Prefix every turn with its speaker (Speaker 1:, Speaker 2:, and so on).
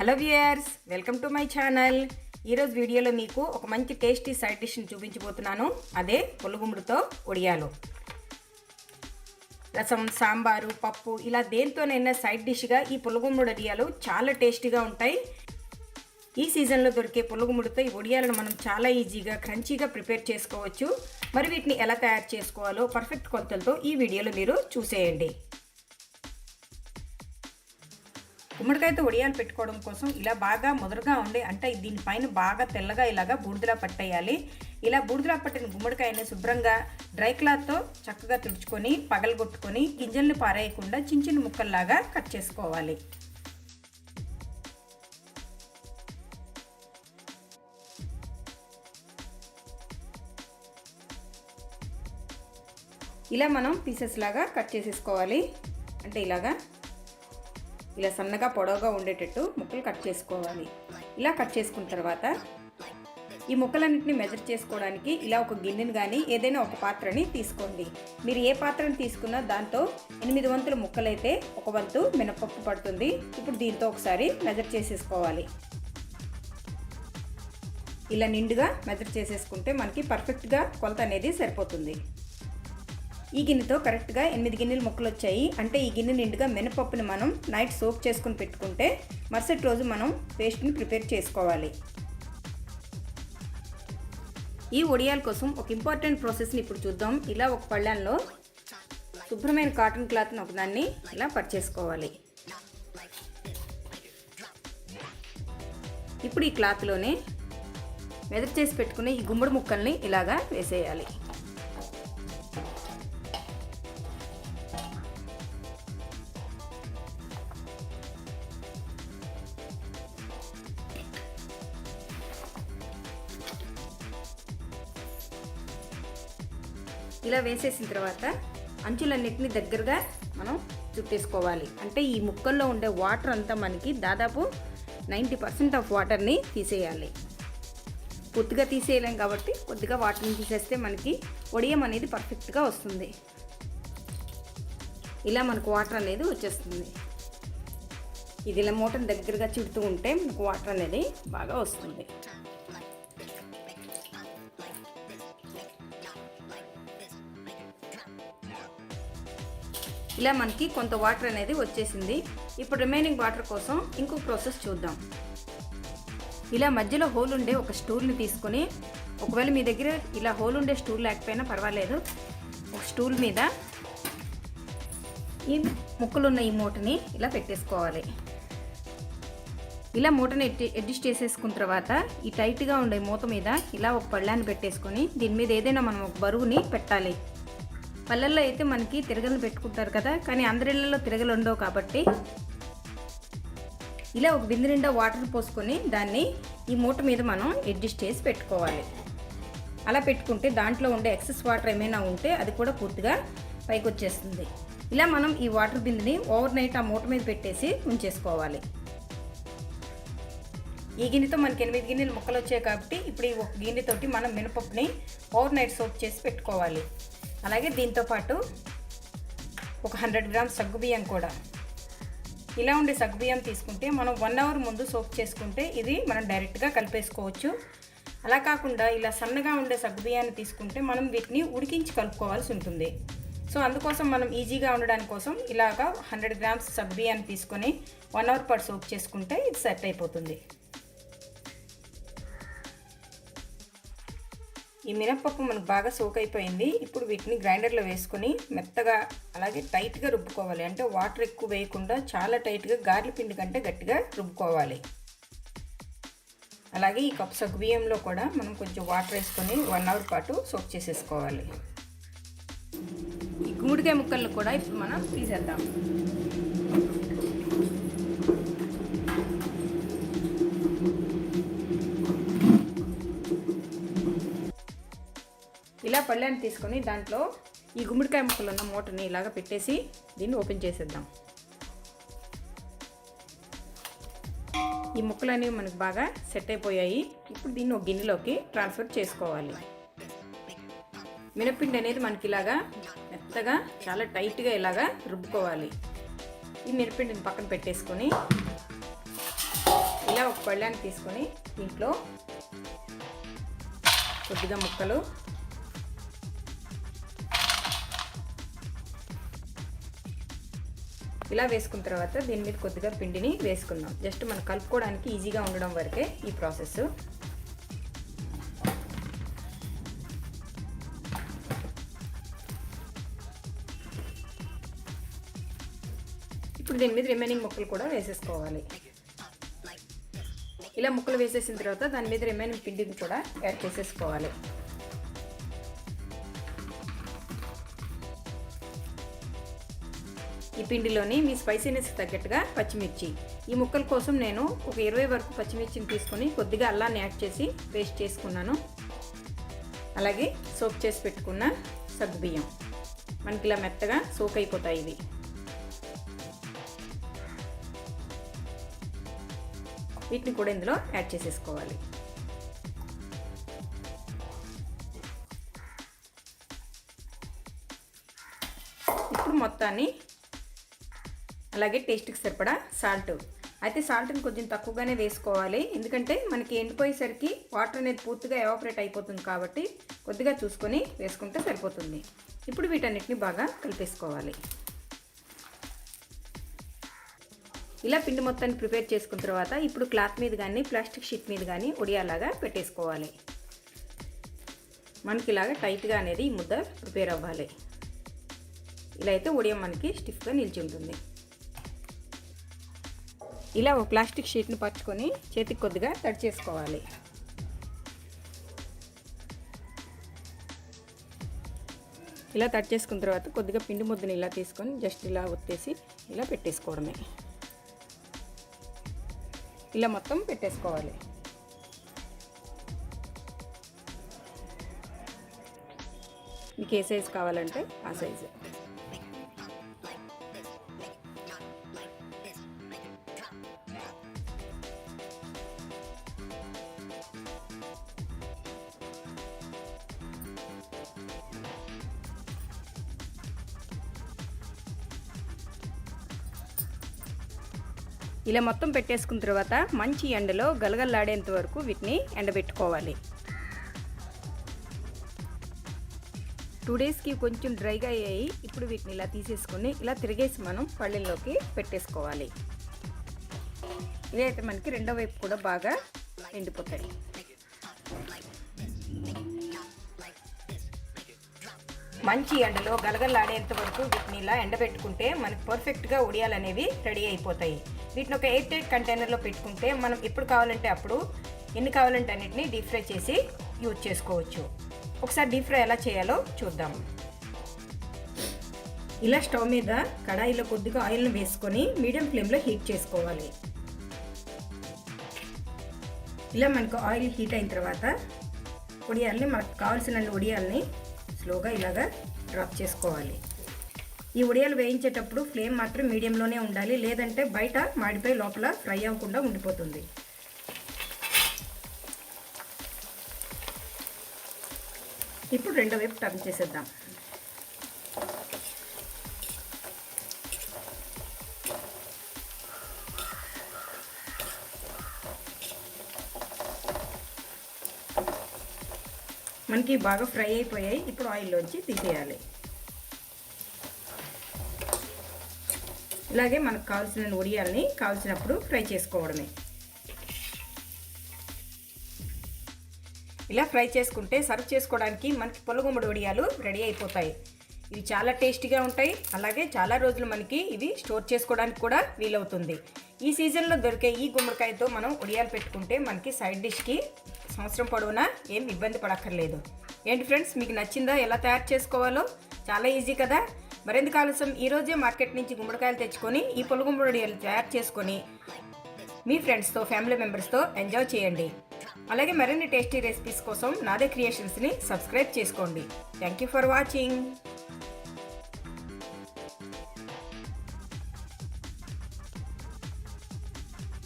Speaker 1: Hello viewers welcome to my channel ఈరోజు వీడియోలో మీకు ఒక మంచి టేస్టీ సైడ్ డిష్ని చూపించబోతున్నాను. అదే పులుగుముడితో ఒడియాలు. రసం సాంబారు పప్పు ఇలా దేంతోనైనా సైడ్ డిష్గా ఈ పులుగుముడి ఒడియాలు చాలా టేస్టీగా ఉంటాయి. ఈ సీజన్లో దొరికే పులుగుముడితో ఈ ఒడియాలను మనం చాలా ఈజీగా క్రంచీగా ప్రిపేర్ చేసుకోవచ్చు. మరి వీటిని ఎలా తయారు చేసుకోవాలో పర్ఫెక్ట్ కొలతలతో ఈ వీడియోలో మీరు చూసేయండి. గుమ్మడికాయతో వడియాలు పెట్టుకోవడం కోసం ఇలా బాగా ముదరగా ఉండి అంటే దీనిపైన బాగా తెల్లగా ఇలాగా బూడిదలా పట్టేయాలి. ఇలా బూడిదలా పట్టిన గుమ్మడికాయని శుభ్రంగా డ్రై క్లాత్తో చక్కగా తుడుచుకొని పగలగొట్టుకొని గింజల్ని పారేయకుండా చిన్న చిన్న ముక్కల్లాగా కట్ చేసుకోవాలి. ఇలా మనం పీసెస్ లాగా కట్ చేసేసుకోవాలి. అంటే ఇలాగా ఇలా సన్నగా పొడవుగా ఉండేటట్టు ముక్కలు కట్ చేసుకోవాలి. ఇలా కట్ చేసుకున్న తర్వాత ఈ ముక్కలన్నింటినీ మెజర్ చేసుకోవడానికి ఇలా ఒక గిన్నెను కానీ ఏదైనా ఒక పాత్రని తీసుకోండి. మీరు ఏ పాత్రని తీసుకున్నా దాంతో ఎనిమిది వంతుల ముక్కలైతే ఒక వంతు మినపప్పు పడుతుంది. ఇప్పుడు దీంతో ఒకసారి మెజర్ చేసేసుకోవాలి. ఇలా నిండుగా మెజర్ చేసేసుకుంటే మనకి పర్ఫెక్ట్గా కొలత అనేది సరిపోతుంది. ఈ గిన్నెతో కరెక్ట్గా ఎనిమిది గిన్నెలు ముక్కలు వచ్చాయి అంటే ఈ గిన్నె నిండుగా మినపప్పుని మనం నైట్ సోప్ చేసుకుని పెట్టుకుంటే మరుసటి రోజు మనం పేస్ట్ని ప్రిపేర్ చేసుకోవాలి. ఈ ఒడియాల కోసం ఒక ఇంపార్టెంట్ ప్రాసెస్ని ఇప్పుడు చూద్దాం. ఇలా ఒక పళ్ళెంలో శుభ్రమైన కాటన్ క్లాత్ని ఒకదాన్ని ఇలా పర్చేసుకోవాలి ఇప్పుడు ఈ క్లాత్లోనే మెదర్ చేసి పెట్టుకునే ఈ గుమ్మడి ముక్కల్ని ఇలాగా వేసేయాలి. ఇలా వేసేసిన తర్వాత అంచులన్నిటిని దగ్గరగా మనం చుట్టేసుకోవాలి. అంటే ఈ ముక్కల్లో ఉండే వాటర్ అంతా మనకి దాదాపు నైంటీ పర్సెంట్ ఆఫ్ వాటర్ని తీసేయాలి. పూర్తిగా తీసేయలేం కాబట్టి కొద్దిగా వాటర్ని తీసేస్తే మనకి ఒడియం అనేది పర్ఫెక్ట్గా వస్తుంది. ఇలా మనకు వాటర్ అనేది వచ్చేస్తుంది. ఇది ఇలా మూటను దగ్గరగా చుడుతూ ఉంటే మనకు వాటర్ అనేది బాగా వస్తుంది. ఇలా మనకి కొంత వాటర్ అనేది వచ్చేసింది. ఇప్పుడు రిమైనింగ్ వాటర్ కోసం ఇంకొక ప్రాసెస్ చూద్దాం. ఇలా మధ్యలో హోల్ ఉండే ఒక స్టూల్ని తీసుకొని ఒకవేళ మీ దగ్గర ఇలా హోల్ ఉండే స్టూల్ లేకపోయినా పర్వాలేదు. ఒక స్టూల్ మీద ఈ ముక్కలున్న ఈ మూటని ఇలా పెట్టేసుకోవాలి. ఇలా మూటని అడ్జస్ట్ చేసేసుకున్న తర్వాత ఈ టైట్గా ఉండే మూత మీద ఇలా ఒక పళ్ళాన్ని పెట్టేసుకొని దీని మీద ఏదైనా మనం ఒక బరువుని పెట్టాలి. పల్లెల్లో అయితే మనకి తిరగలు పెట్టుకుంటారు కదా కానీ అందరిళ్ళలో తిరగలు ఉండవు కాబట్టి ఇలా ఒక బింది నిండా వాటర్ పోసుకొని దాన్ని ఈ మూట మీద మనం అడ్జస్ట్ చేసి పెట్టుకోవాలి. అలా పెట్టుకుంటే దాంట్లో ఉండే ఎక్సెస్ వాటర్ ఏమైనా ఉంటే అది కూడా పూర్తిగా పైకి వచ్చేస్తుంది. ఇలా మనం ఈ వాటర్ బిందెని ఓవర్ నైట్ ఆ మూట మీద పెట్టేసి ఉంచేసుకోవాలి. ఈ గిన్నెతో మనకి ఎనిమిది గిన్నెలు ముక్కలు వచ్చాయి కాబట్టి ఇప్పుడు ఈ ఒక గిన్నెతోటి మనం మినపప్పుని ఓవర్ నైట్ సోప్ చేసి పెట్టుకోవాలి. అలాగే దీంతో పాటు ఒక హండ్రెడ్ గ్రామ్స్ సగ్గుబియ్యం కూడా. ఇలా ఉండే సగ్గుబియ్యం తీసుకుంటే మనం వన్ అవర్ ముందు సోప్ చేసుకుంటే ఇది మనం డైరెక్ట్గా కలిపేసుకోవచ్చు. అలా కాకుండా ఇలా సన్నగా ఉండే సగ్గుబియ్యాన్ని తీసుకుంటే మనం వీటిని ఉడికించి కలుపుకోవాల్సి ఉంటుంది. సో అందుకోసం మనం ఈజీగా ఉండడానికి కోసం ఇలాగా హండ్రెడ్ గ్రామ్స్ సగ్గుబియ్యాన్ని తీసుకొని వన్ అవర్ పాటు సోప్ చేసుకుంటే ఇది సెట్ అయిపోతుంది. ఈ మినప్పప్పు మనకు బాగా సోక్ అయిపోయింది. ఇప్పుడు వీటిని గ్రైండర్లో వేసుకొని మెత్తగా అలాగే టైట్గా రుబ్బుకోవాలి. అంటే వాటర్ ఎక్కువ వేయకుండా చాలా టైట్గా గార్లి పిండి కంటే గట్టిగా రుబ్బుకోవాలి. అలాగే ఈ కప్ సగ్గు బియ్యంలో కూడా మనం కొంచెం వాటర్ వేసుకొని వన్ అవర్ పాటు సోక్ చేసేసుకోవాలి. ఈ గుమ్మడికాయ ముక్కలను కూడా ఇప్పుడు మనం తీసేద్దాం. ఇలా పళ్ళాన్ని తీసుకొని దాంట్లో ఈ గుమ్మడికాయ ముక్కలు ఉన్న మూటని ఇలాగ పెట్టేసి దీన్ని ఓపెన్ చేసేద్దాం. ఈ ముక్కలు అనేవి మనకు బాగా సెట్ అయిపోయాయి. ఇప్పుడు దీన్ని ఒక గిన్నెలోకి ట్రాన్స్ఫర్ చేసుకోవాలి. మినపిండి అనేది మనకి ఇలాగా మెత్తగా చాలా టైట్గా ఇలాగా రుబ్బుకోవాలి. ఈ మినపిండిని పక్కన పెట్టేసుకొని ఇలా ఒక పళ్ళాన్ని తీసుకొని దీంట్లో కొద్దిగా ముక్కలు ఇలా వేసుకున్న తర్వాత దీని మీద కొద్దిగా పిండిని వేసుకుందాం. జస్ట్ మనం కలుపుకోవడానికి ఈజీగా ఉండడం వరకే ఈ ప్రాసెస్. ఇప్పుడు దీని మీద రిమైనింగ్ ముక్కలు కూడా వేసేసుకోవాలి. ఇలా ముక్కలు వేసేసిన తర్వాత దాని మీద రిమైనింగ్ పిండిని కూడా యాడ్ చేసేసుకోవాలి. ఈ పిండిలోని మీ స్పైసీనెస్ తగ్గట్టుగా పచ్చిమిర్చి. ఈ ముక్కల కోసం నేను ఒక ఇరవై వరకు పచ్చిమిర్చిని తీసుకొని కొద్దిగా అల్లాన్ని యాడ్ చేసి పేస్ట్ చేసుకున్నాను. అలాగే సోప్ చేసి పెట్టుకున్న సగ్గుబియ్యం. మనకి ఇలా మెత్తగా సోక్ అయిపోతాయి ఇవి. వీటిని కూడా ఇందులో యాడ్ చేసేసుకోవాలి. ఇప్పుడు మొత్తాన్ని అలాగే టేస్ట్కి సరిపడా సాల్ట్. అయితే సాల్ట్ని కొంచెం తక్కువగానే వేసుకోవాలి. ఎందుకంటే మనకి ఎండిపోయేసరికి వాటర్ అనేది పూర్తిగా ఎవాపరేట్ అయిపోతుంది కాబట్టి కొద్దిగా చూసుకొని వేసుకుంటే సరిపోతుంది. ఇప్పుడు వీటన్నిటిని బాగా కలిపేసుకోవాలి. ఇలా పిండి మొత్తాన్ని ప్రిపేర్ చేసుకున్న తర్వాత ఇప్పుడు క్లాత్ మీద కానీ ప్లాస్టిక్ షీట్ మీద కానీ ఉడియాలాగా పెట్టేసుకోవాలి. మనకి ఇలాగ టైట్గా అనేది ఈ ముద్ద ప్రిపేర్ అవ్వాలి. ఇలా అయితే ఉడియం మనకి స్టిఫ్గా నిలిచి ఉంటుంది. ఇలా ఒక ప్లాస్టిక్ షీట్ని పట్టుకొని చేతికి కొద్దిగా తడి చేసుకోవాలి. ఇలా తడి చేసుకున్న తర్వాత కొద్దిగా పిండి ముద్దని ఇలా తీసుకొని జస్ట్ ఇలా ఒత్తేసి ఇలా పెట్టేసుకోవడమే. ఇలా మొత్తం పెట్టేసుకోవాలి. మీకు ఏ సైజు కావాలంటే ఆ సైజు. ఇలా మొత్తం పెట్టేసుకున్న తర్వాత మంచి ఎండలో గలగల్లాడేంత వరకు వీటిని ఎండబెట్టుకోవాలి. టూ డేస్కి కొంచెం డ్రైగా అయ్యాయి. ఇప్పుడు వీటిని ఇలా తీసేసుకొని ఇలా తిరిగేసి మనం పళ్ళెల్లోకి పెట్టేసుకోవాలి. ఇదైతే మనకి రెండో వైపు కూడా బాగా ఎండిపోతాయి. మంచి ఎండలో గలగల్లాడేంత వరకు వీటిని ఇలా ఎండబెట్టుకుంటే మనకు పర్ఫెక్ట్గా ఉడియాలనేవి రెడీ అయిపోతాయి. వీటిని ఒక ఎయిట్ ఎయిట్ కంటైనర్లో పెట్టుకుంటే మనం ఎప్పుడు కావాలంటే అప్పుడు ఎన్ని కావాలంటే అన్నిటిని డీప్ ఫ్రై చేసి యూజ్ చేసుకోవచ్చు. ఒకసారి డీప్ ఫ్రై ఎలా చేయాలో చూద్దాం. ఇలా స్టవ్ మీద కడాయిలో కొద్దిగా ఆయిల్ని వేసుకొని మీడియం ఫ్లేమ్లో హీట్ చేసుకోవాలి. ఇలా మనకు ఆయిల్ హీట్ అయిన తర్వాత ఉడియాలని మనకు కావాల్సిన ఉడియాలని స్లోగా ఇలాగా డ్రాప్ చేసుకోవాలి. ఈ ఉడియాలు వేయించేటప్పుడు ఫ్లేమ్ మాత్రం మీడియంలోనే ఉండాలి. లేదంటే బయట మాడిపోయి లోపల ఫ్రై అవ్వకుండా ఉండిపోతుంది. ఇప్పుడు రెండో వైపు టర్న్ చేసేద్దాం. మనకి బాగా ఫ్రై అయిపోయాయి. ఇప్పుడు ఆయిల్లోంచి తీసేయాలి. ఇలాగే మనకు కావాల్సిన ఉడియాలని కావాల్సినప్పుడు ఫ్రై చేసుకోవడమే. ఇలా ఫ్రై చేసుకుంటే సర్వ్ చేసుకోవడానికి మనకి పొలగుమ్మడి వడియాలు రెడీ అయిపోతాయి. ఇవి చాలా టేస్టీగా ఉంటాయి. అలాగే చాలా రోజులు మనకి ఇవి స్టోర్ చేసుకోవడానికి కూడా వీలవుతుంది. ఈ సీజన్లో దొరికే ఈ గుమ్మడికాయతో మనం ఉడియాలు పెట్టుకుంటే మనకి సైడ్ డిష్కి సంవత్సరం పొడవునా? ఏం ఇబ్బంది పడక్కర్లేదు. ఏంటి ఫ్రెండ్స్ మీకు నచ్చిందా? ఎలా తయారు చేసుకోవాలో? చాలా ఈజీ కదా? మరెందుకు ఆలస్యం? ఈరోజే మార్కెట్ నుంచి గుమ్మడికాయలు తెచ్చుకొని ఈ పొలగుమ్మడియాలు తయారు చేసుకొని మీ ఫ్రెండ్స్తో ఫ్యామిలీ మెంబర్స్తో ఎంజాయ్ చేయండి. అలాగే మరిన్ని టేస్టీ రెసిపీస్ కోసం నాదే క్రియేషన్స్ని సబ్స్క్రైబ్ చేసుకోండి. Thank you for watching.